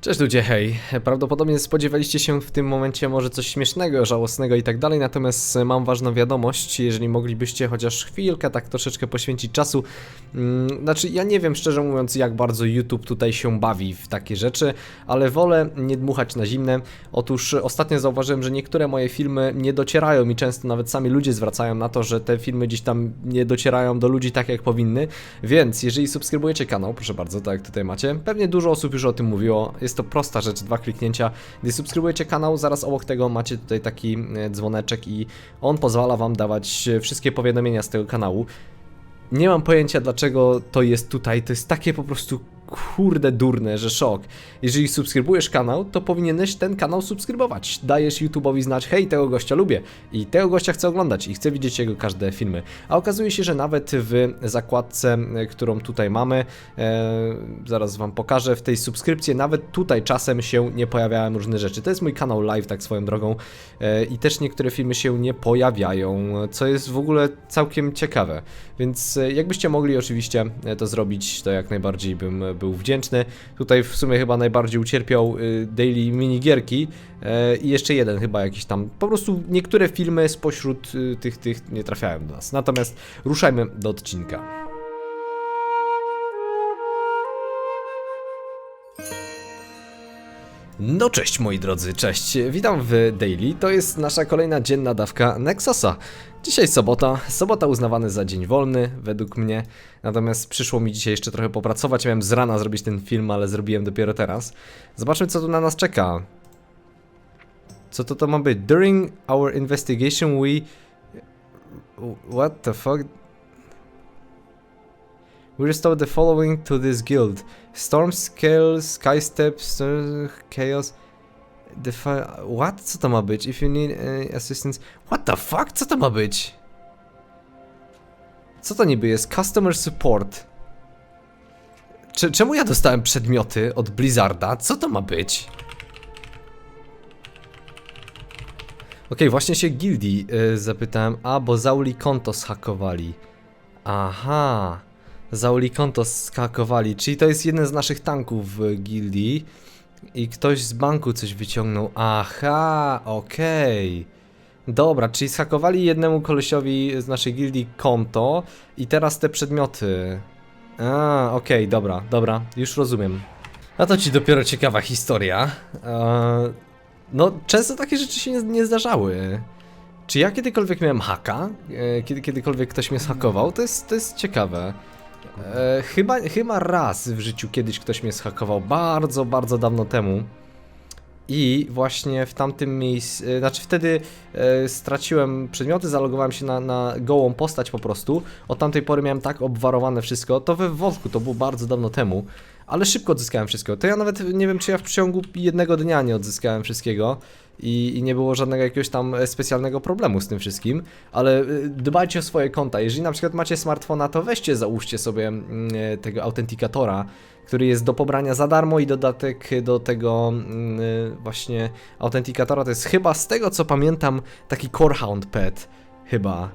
Cześć ludzie, hej. Prawdopodobnie spodziewaliście się w tym momencie może coś śmiesznego, żałosnego i tak dalej, natomiast mam ważną wiadomość, jeżeli moglibyście chociaż chwilkę tak troszeczkę poświęcić czasu. Mm, znaczy, ja nie wiem szczerze mówiąc, jak bardzo YouTube tutaj się bawi w takie rzeczy, ale wolę nie dmuchać na zimne. Otóż ostatnio zauważyłem, że niektóre moje filmy nie docierają i często nawet sami ludzie zwracają na to, że te filmy gdzieś tam nie docierają do ludzi tak jak powinny, więc jeżeli subskrybujecie kanał, proszę bardzo, tak jak tutaj macie, pewnie dużo osób już o tym mówiło, jest to prosta rzecz, dwa kliknięcia. Gdy subskrybujecie kanał, zaraz obok tego macie tutaj taki e, dzwoneczek i on pozwala wam dawać e, wszystkie powiadomienia z tego kanału. Nie mam pojęcia dlaczego to jest tutaj, to jest takie po prostu kurde durne, że szok. Jeżeli subskrybujesz kanał, to powinieneś ten kanał subskrybować. Dajesz YouTube'owi znać, hej, tego gościa lubię i tego gościa chcę oglądać i chcę widzieć jego każde filmy. A okazuje się, że nawet w zakładce, e, którą tutaj mamy, e, zaraz wam pokażę, w tej subskrypcji, nawet tutaj czasem się nie pojawiają różne rzeczy. To jest mój kanał live, tak swoją drogą e, i też niektóre filmy się nie pojawiają, co jest w ogóle całkiem ciekawe. Więc e, jakbyście mogli oczywiście e, to zrobić, to jak najbardziej bym był wdzięczny. Tutaj w sumie chyba najbardziej ucierpiał y, daily minigierki e, i jeszcze jeden chyba jakiś tam. Po prostu niektóre filmy spośród y, tych, tych nie trafiają do nas. Natomiast ruszajmy do odcinka. No cześć moi drodzy, cześć. Witam w Daily. To jest nasza kolejna dzienna dawka Nexusa. Dzisiaj sobota, sobota uznawany za dzień wolny według mnie. Natomiast przyszło mi dzisiaj jeszcze trochę popracować. Miałem z rana zrobić ten film, ale zrobiłem dopiero teraz. Zobaczmy co tu na nas czeka. Co to to ma być? During our investigation we What the fuck? We restored the following to this guild. Storm Scale, Sky Steps, Chaos. Defi What? Co to ma być? If you need uh, assistance. What the fuck? Co to ma być? Co to niby jest? Customer support. Cze- czemu ja dostałem przedmioty od Blizzarda? Co to ma być? Okej, właśnie się gildii y, zapytałem. A, bo Zauli konto zhakowali. Aha. Zauli konto skakowali, czyli to jest jeden z naszych tanków w gildii i ktoś z banku coś wyciągnął. Aha, okej. Dobra, czyli skakowali jednemu kolesiowi z naszej gildii konto i teraz te przedmioty. A, okej, dobra, dobra, już rozumiem. A to ci dopiero ciekawa historia. Eee, no, często takie rzeczy się nie, nie zdarzały. Czy ja kiedykolwiek miałem haka? E, Kiedy, kiedykolwiek ktoś mnie zhakował? To jest, to jest ciekawe. E, chyba, chyba raz w życiu kiedyś ktoś mnie zhakował, bardzo, bardzo dawno temu. I właśnie w tamtym miejscu, e, znaczy wtedy e, straciłem przedmioty, zalogowałem się na, na gołą postać po prostu. Od tamtej pory miałem tak obwarowane wszystko. To we wątku, to było bardzo dawno temu, ale szybko odzyskałem wszystko. To ja nawet nie wiem, czy ja w przeciągu jednego dnia nie odzyskałem wszystkiego. I, I nie było żadnego jakiegoś tam e, specjalnego problemu z tym wszystkim, ale y, dbajcie o swoje konta. Jeżeli na przykład macie smartfona, to weźcie, załóżcie sobie mm, e, tego autentikatora, który jest do pobrania za darmo i dodatek do tego mm, właśnie autentikatora to jest chyba z tego co pamiętam taki Corehound Pet, chyba.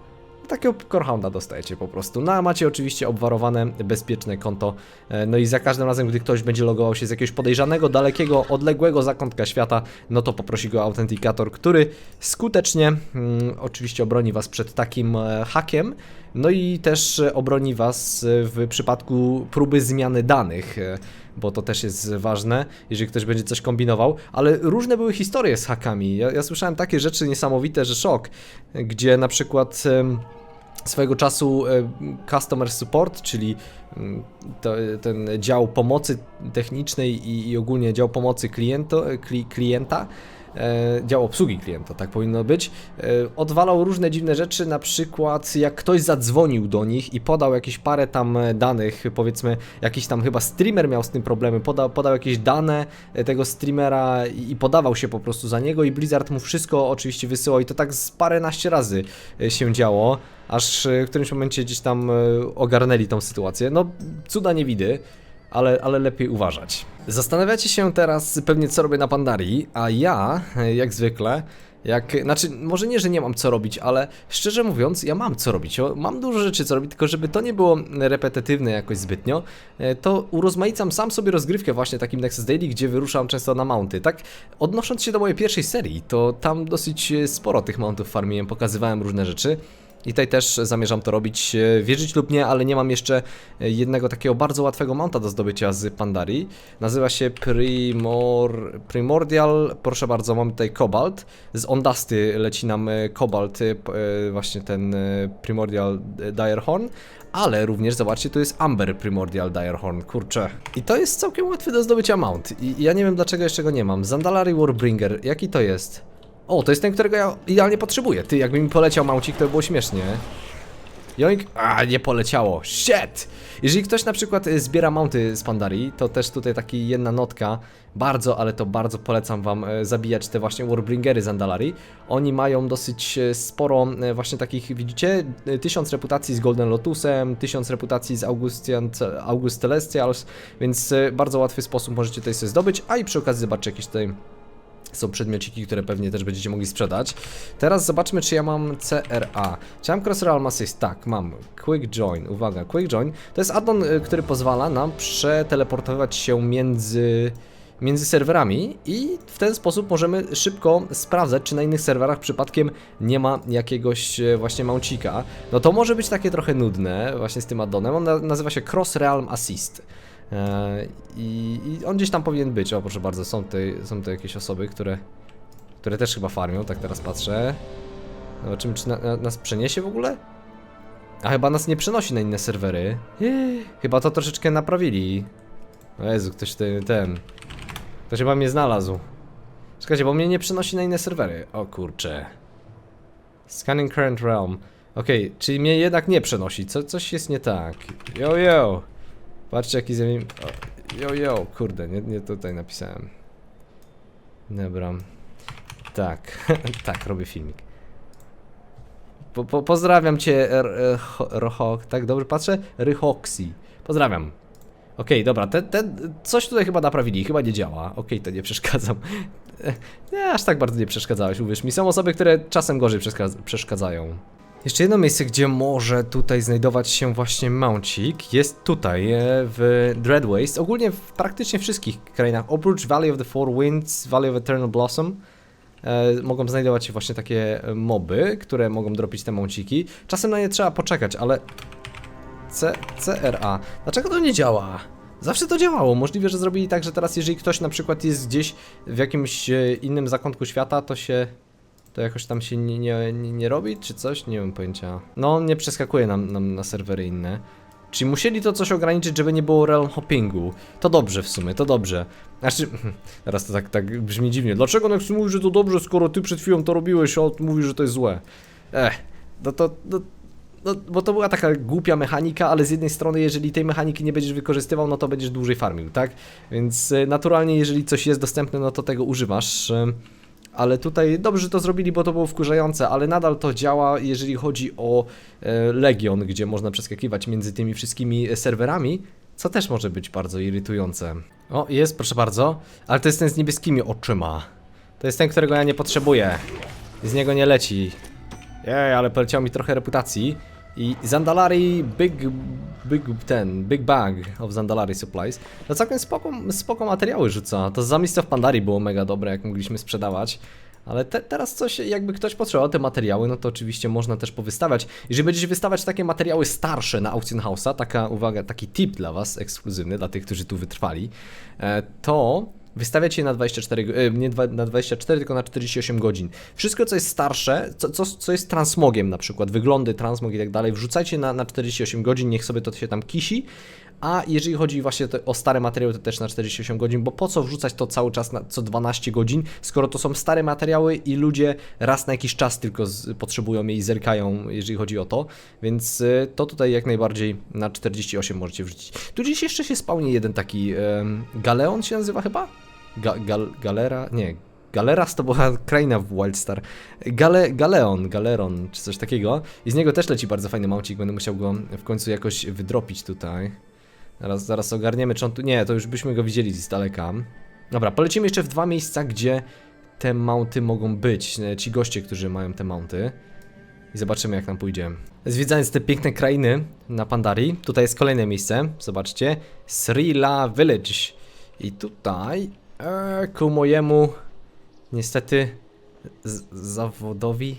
Takiego Corehounda dostajecie po prostu. No a macie oczywiście obwarowane bezpieczne konto. E, No i za każdym razem, gdy ktoś będzie logował się z jakiegoś podejrzanego, dalekiego, odległego zakątka świata, no to poprosi go autentikator, który skutecznie mm, oczywiście obroni was przed takim e, hakiem. No i też e, obroni was e, w przypadku próby zmiany danych, e, bo to też jest ważne, jeżeli ktoś będzie coś kombinował. Ale różne były historie z hakami. Ja, ja słyszałem takie rzeczy niesamowite, że szok, gdzie na przykład. swojego czasu Customer Support, czyli mm, to, ten dział pomocy technicznej i, i ogólnie dział pomocy kliento, kli, klienta, dział obsługi klienta, tak powinno być, e, odwalał różne dziwne rzeczy, na przykład jak ktoś zadzwonił do nich i podał jakieś parę tam e, danych, powiedzmy jakiś tam chyba streamer miał z tym problemy, podał, podał jakieś dane e, tego streamera i, podawał się po prostu za niego i Blizzard mu wszystko oczywiście wysyłał i to tak z paręnaście razy e, się działo, aż e, w którymś momencie gdzieś tam e, ogarnęli tą sytuację. No, cuda nie widy, ale, ale lepiej uważać. Zastanawiacie się teraz pewnie, co robię na Pandarii, a ja, jak zwykle, Jak, znaczy, może nie, że nie mam co robić, ale szczerze mówiąc, ja mam co robić. Mam dużo rzeczy co robić, tylko żeby to nie było repetytywne jakoś zbytnio, e, to urozmaicam sam sobie rozgrywkę właśnie takim Nexus Daily, gdzie wyruszam często na mounty. Tak, odnosząc się do mojej pierwszej serii, to tam dosyć e, sporo tych mountów farmiłem, pokazywałem różne rzeczy. I tutaj też zamierzam to robić, e, wierzyć lub nie, ale nie mam jeszcze e, jednego takiego bardzo łatwego mounta do zdobycia z Pandarii. Nazywa się Primor... Primordial, proszę bardzo, mamy tutaj Cobalt. Z Ondasty leci nam e, e, właśnie ten Primordial Direhorn. Ale również, zobaczcie, tu jest Amber Primordial Direhorn, kurczę. I to jest całkiem łatwy do zdobycia mount. I ja nie wiem dlaczego jeszcze go nie mam. Zandalary Warbringer, jaki to jest? O, to jest ten, którego ja idealnie potrzebuję. Ty, jakby mi poleciał maucik, to by było śmiesznie. Joink, a nie poleciało, shit! Jeżeli ktoś na przykład y, zbiera mounty z Pandarii, to też tutaj taki jedna notka, bardzo, ale to bardzo polecam wam e, zabijać te właśnie Warbringery z Andalarii. Oni mają dosyć e, sporo właśnie takich, widzicie, tysiąc reputacji z Golden Lotusem, tysiąc reputacji z Augustian, August Celestials, więc bardzo łatwy sposób możecie tutaj sobie zdobyć, a i przy okazji zobaczcie jakieś tutaj są przedmiociki, które pewnie też będziecie mogli sprzedać. Teraz zobaczmy, czy ja mam CRA. Czy mam Cross Realm Assist? Tak, mam. Quick Join. Uwaga, Quick Join to jest addon, y, który pozwala nam przeteleportować się między między serwerami i w ten sposób możemy szybko sprawdzać, czy na innych serwerach przypadkiem nie ma jakiegoś e, właśnie maucika. No to może być takie trochę nudne właśnie z tym addonem. On na, nazywa się Cross Realm Assist. E, I, I on gdzieś tam powinien być. O, proszę bardzo, są tutaj, są jakieś osoby, które, które też chyba farmią, tak teraz patrzę. Zobaczymy, czy na, na, nas przeniesie w ogóle? A chyba nas nie przenosi na inne serwery. Chyba to troszeczkę naprawili. O Jezu, ktoś ten, ten. Ktoś chyba mnie znalazł. Czekajcie, bo mnie nie przenosi na inne serwery. O kurcze. Scanning current realm. Okej, czyli mnie jednak nie przenosi. Co, coś jest nie tak. Yo, yo. Patrzcie jaki ze mnie... o, Yo, yo. Kurde, nie, nie tutaj napisałem. Dobra. Tak, tak, robię filmik. Po, po, pozdrawiam cię, Rochok. Tak, dobrze patrzę? Ryhoxi. Pozdrawiam. Okej, dobra, ten, ten, coś tutaj chyba naprawili, chyba nie działa. Okej, to nie przeszkadzam. Nie, aż tak bardzo nie przeszkadzałeś, uwierz mi. Są osoby, które czasem gorzej przeszkadza- przeszkadzają. Jeszcze jedno miejsce, gdzie może tutaj znajdować się właśnie mouncik, jest tutaj, e, w Dread Waste. Ogólnie w praktycznie wszystkich krainach, oprócz Valley of the Four Winds, Valley of Eternal Blossom, e, mogą znajdować się właśnie takie e, moby, które mogą dropić te mounciki. Czasem na nie trzeba poczekać, ale C, CRA. Dlaczego to nie działa? Zawsze to działało. Możliwe, że zrobili tak, że teraz jeżeli ktoś na przykład jest gdzieś w jakimś innym zakątku świata, to się... To jakoś tam się nie, nie, nie, robi, czy coś? Nie mam pojęcia. No, nie przeskakuje nam, nam na serwery inne. Czyli musieli to coś ograniczyć, żeby nie było realm hoppingu. To dobrze w sumie, to dobrze. Znaczy, teraz to tak, tak brzmi dziwnie. Dlaczego Nex mówi, że to dobrze, skoro ty przed chwilą to robiłeś, a on mówi, że to jest złe? Ech, no to, no, no, bo to była taka głupia mechanika, ale z jednej strony, jeżeli tej mechaniki nie będziesz wykorzystywał, no to będziesz dłużej farmił, tak? Więc e, naturalnie, jeżeli coś jest dostępne, no to tego używasz. Ale tutaj dobrze, to zrobili, bo to było wkurzające, ale nadal to działa, jeżeli chodzi o e, Legion, gdzie można przeskakiwać między tymi wszystkimi e, serwerami, co też może być bardzo irytujące. O, jest, proszę bardzo, ale to jest ten z niebieskimi oczyma. To jest ten, którego ja nie potrzebuję. Z niego nie leci. Jej, ale poleciało mi trochę reputacji. I Zandalari Big, Big ten, Big Bag of Zandalari Supplies. To całkiem spoko, spoko materiały rzuca. To za miejsce w Pandarii było mega dobre, jak mogliśmy sprzedawać. Ale te, teraz coś, jakby ktoś potrzebował te materiały, no to oczywiście można też powystawiać. Jeżeli będziecie wystawiać takie materiały starsze na Auction House'a, taka uwaga, taki tip dla was, ekskluzywny, dla tych, którzy tu wytrwali, e, to wystawiać je na 24, go- e, nie na 24, tylko na 48 godzin. Wszystko, co jest starsze, co, co, co jest transmogiem na przykład, wyglądy, transmog i tak dalej, wrzucajcie na, na 48 godzin, niech sobie to się tam kisi. A jeżeli chodzi właśnie o stare materiały, to też na 48 godzin, bo po co wrzucać to cały czas na, co 12 godzin, skoro to są stare materiały i ludzie raz na jakiś czas tylko z, potrzebują je i zerkają, jeżeli chodzi o to, więc y, to tutaj jak najbardziej na 48 możecie wrzucić. Tu gdzieś jeszcze się spełni jeden taki, Galeon się nazywa chyba? Ga, gal, galera? Nie, Galeras to była kraina w Wildstar. Gale, Galeon, Galeron, czy coś takiego. I z niego też leci bardzo fajny maucik, będę musiał go w końcu jakoś wydropić tutaj. Zaraz, zaraz ogarniemy, czy on tu... Nie, to już byśmy go widzieli z daleka. Dobra, polecimy jeszcze w dwa miejsca, gdzie te mounty mogą być, ci goście, którzy mają te mounty. I zobaczymy jak nam pójdzie. Zwiedzając te piękne krainy na Pandarii, tutaj jest kolejne miejsce, zobaczcie, Srila Village. I tutaj, e, ku mojemu, niestety, zawodowi,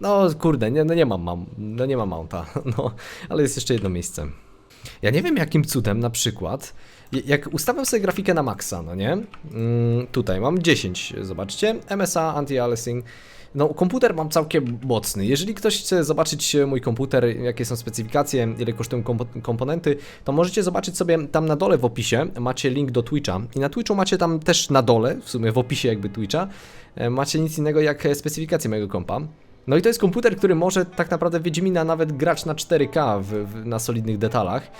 no kurde, nie, no nie mam, mam, no nie mam mounta, no, ale jest jeszcze jedno miejsce. Ja nie wiem jakim cudem na przykład, jak ustawiam sobie grafikę na maksa, no nie? Mm, tutaj mam 10, zobaczcie, MSA, anti-aliasing. No, komputer mam całkiem mocny. Jeżeli ktoś chce zobaczyć e, mój komputer, jakie są specyfikacje, ile kosztują kompo- komponenty, to możecie zobaczyć sobie tam na dole w opisie, macie link do Twitcha i na Twitchu macie tam też na dole, w sumie w opisie jakby Twitcha, e, macie nic innego jak e, specyfikację mojego kompa. No i to jest komputer, który może tak naprawdę Wiedźmina nawet grać na 4K w, w, na solidnych detalach.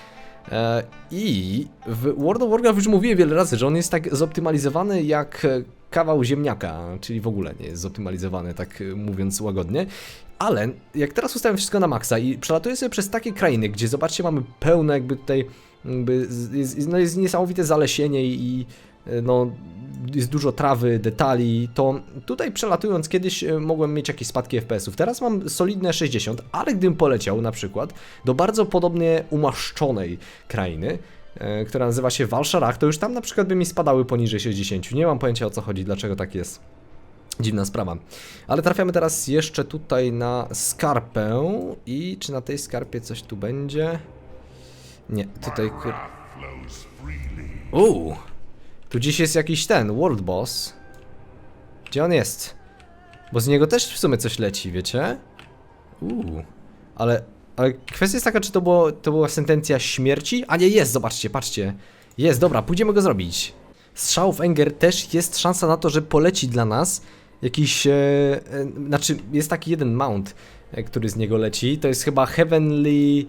E, I w World of Warcraft już mówiłem wiele razy, że on jest tak zoptymalizowany jak e, kawał ziemniaka, czyli w ogóle nie jest zoptymalizowany, tak e, mówiąc łagodnie. Ale jak teraz ustawiam wszystko na maksa i przelatuję sobie przez takie krainy, gdzie zobaczcie, mamy pełne jakby tutaj, jakby jest, no jest niesamowite zalesienie i, no jest dużo trawy, detali, to tutaj przelatując kiedyś e, mogłem mieć jakieś spadki FPS-ów. Teraz mam solidne 60, ale gdybym poleciał na przykład do bardzo podobnie umaszczonej krainy, e, która nazywa się Walszarach, to już tam na przykład by mi spadały poniżej 60. Nie mam pojęcia o co chodzi, dlaczego tak jest. Dziwna sprawa. Ale trafiamy teraz jeszcze tutaj na skarpę i czy na tej skarpie coś tu będzie? Nie, tutaj. Uuu! Tu dziś jest jakiś ten, World Boss. Gdzie on jest? Bo z niego też w sumie coś leci, wiecie? Uuu. Ale, ale kwestia jest taka, czy to, było, to była sentencja śmierci? A nie, jest, zobaczcie, patrzcie. Jest, dobra, pójdziemy go zrobić. Strzał w Enger też jest szansa na to, że poleci dla nas jakiś, e, e, znaczy jest taki jeden mount, e, który z niego leci. To jest chyba Heavenly,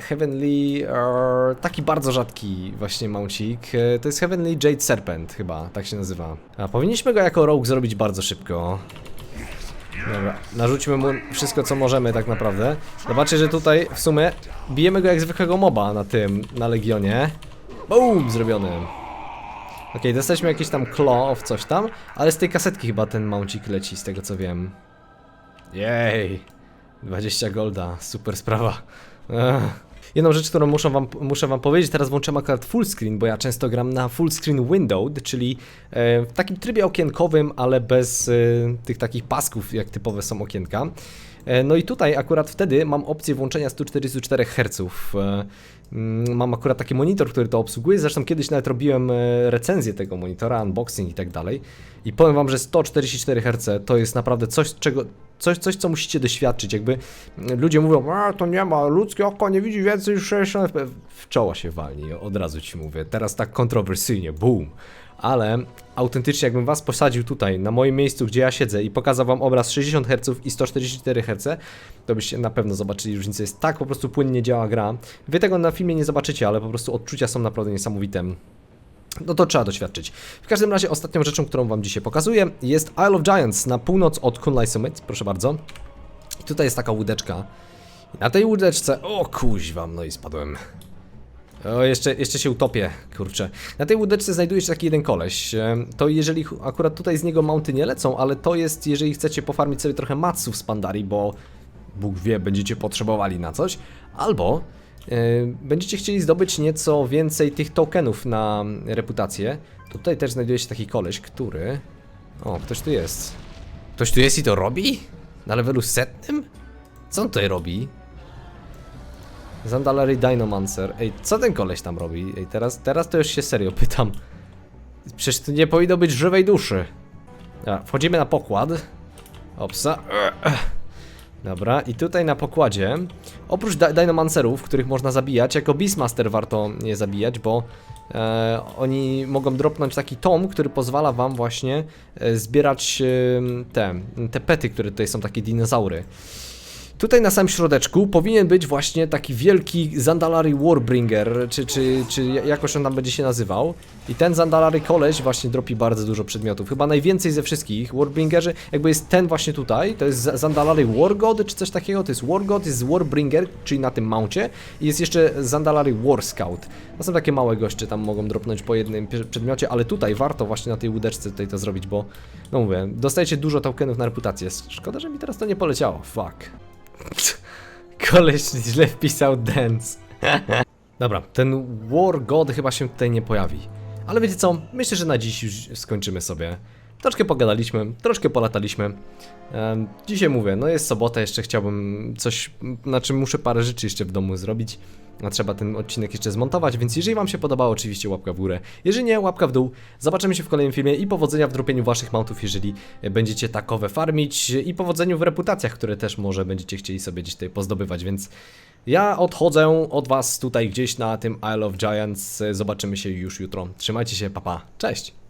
Heavenly, e, taki bardzo rzadki właśnie mouncik. E, to jest Heavenly Jade Serpent chyba, tak się nazywa. A powinniśmy go jako rogue zrobić bardzo szybko. Dobra, narzućmy mu wszystko co możemy tak naprawdę. Zobaczcie, że tutaj w sumie bijemy go jak zwykłego moba na tym, na Legionie. Boom! Zrobiony. Okej, dostaliśmy jakiś tam claw of coś tam, ale z tej kasetki chyba ten mouncik leci, z tego co wiem. Jej! 20 golda, super sprawa. Jedną rzecz, którą muszę wam, muszę wam powiedzieć, teraz włączyłem akurat full screen, bo ja często gram na full screen windowed, czyli e, w takim trybie okienkowym, ale bez e, tych takich pasków, jak typowe są okienka. E, no i tutaj akurat wtedy mam opcję włączenia 144 Hz. E, mm, mam akurat taki monitor, który to obsługuje, zresztą kiedyś nawet robiłem e, recenzję tego monitora, unboxing i tak dalej. I powiem wam, że 144 Hz to jest naprawdę coś, czego, coś, coś co musicie doświadczyć. Jakby mm, ludzie mówią, a to nie ma, ludzkie oko nie widzi więcej niż 60 fps. W czoło się walni, od razu ci mówię. Teraz tak kontrowersyjnie, boom. Ale autentycznie, jakbym was posadził tutaj, na moim miejscu, gdzie ja siedzę i pokazał wam obraz 60 Hz i 144 Hz, to byście na pewno zobaczyli różnicę. Jest tak po prostu płynnie działa gra. Wy tego na filmie nie zobaczycie, ale po prostu odczucia są naprawdę niesamowite. No to trzeba doświadczyć. W każdym razie ostatnią rzeczą, którą wam dzisiaj pokazuję jest Isle of Giants na północ od Kunlai Summit, proszę bardzo. I tutaj jest taka łódeczka. I na tej łódeczce, o kuźwam, no i spadłem. O, jeszcze, jeszcze się utopię, kurczę. Na tej łódeczce znajduje się taki jeden koleś. To jeżeli akurat tutaj z niego mounty nie lecą, ale to jest, jeżeli chcecie pofarmić sobie trochę matsów z Pandarii, bo Bóg wie, będziecie potrzebowali na coś, albo e, będziecie chcieli zdobyć nieco więcej tych tokenów na reputację. Tutaj też znajduje się taki koleś, który... O, ktoś tu jest. Ktoś tu jest i to robi? Na levelu setnym? Co on tutaj robi? Zandalary Dinomancer. Ej, co ten koleś tam robi? Ej, teraz, teraz to już się serio pytam. Przecież tu nie powinno być żywej duszy. A, wchodzimy na pokład. Opsa. Dobra, i tutaj na pokładzie, oprócz di Dinomancerów, których można zabijać, jako Beastmaster warto je zabijać, bo e, oni mogą dropnąć taki tom, który pozwala wam właśnie e, zbierać e, te, te pety, które tutaj są takie dinozaury. Tutaj na samym środeczku powinien być właśnie taki wielki Zandalari Warbringer, czy, czy, czy jakoś on tam będzie się nazywał. I ten Zandalari koleś właśnie dropi bardzo dużo przedmiotów. Chyba najwięcej ze wszystkich Warbringerzy, jakby jest ten właśnie tutaj, to jest Zandalari Wargod, czy coś takiego, to jest Wargod, jest Warbringer, czyli na tym mouncie. I jest jeszcze Zandalari War Scout. To są takie małe goście, tam mogą dropnąć po jednym przedmiocie, ale tutaj warto właśnie na tej łódeczce tutaj to zrobić, bo, no mówię, dostajecie dużo tokenów na reputację. Szkoda, że mi teraz to nie poleciało, fuck. Koleś źle wpisał dance. Dobra, ten War God chyba się tutaj nie pojawi. Ale wiecie co? Myślę, że na dziś już skończymy sobie. Troszkę pogadaliśmy, troszkę polataliśmy. Dzisiaj mówię, no jest sobota, jeszcze chciałbym coś, na czym muszę parę rzeczy jeszcze w domu zrobić. A trzeba ten odcinek jeszcze zmontować, więc jeżeli Wam się podobało, oczywiście łapka w górę. Jeżeli nie, łapka w dół. Zobaczymy się w kolejnym filmie i powodzenia w dropieniu Waszych mountów, jeżeli e, będziecie takowe farmić i powodzeniu w reputacjach, które też może będziecie chcieli sobie gdzieś tutaj pozdobywać, więc ja odchodzę od Was tutaj gdzieś na tym Isle of Giants. Zobaczymy się już jutro. Trzymajcie się, papa. Cześć!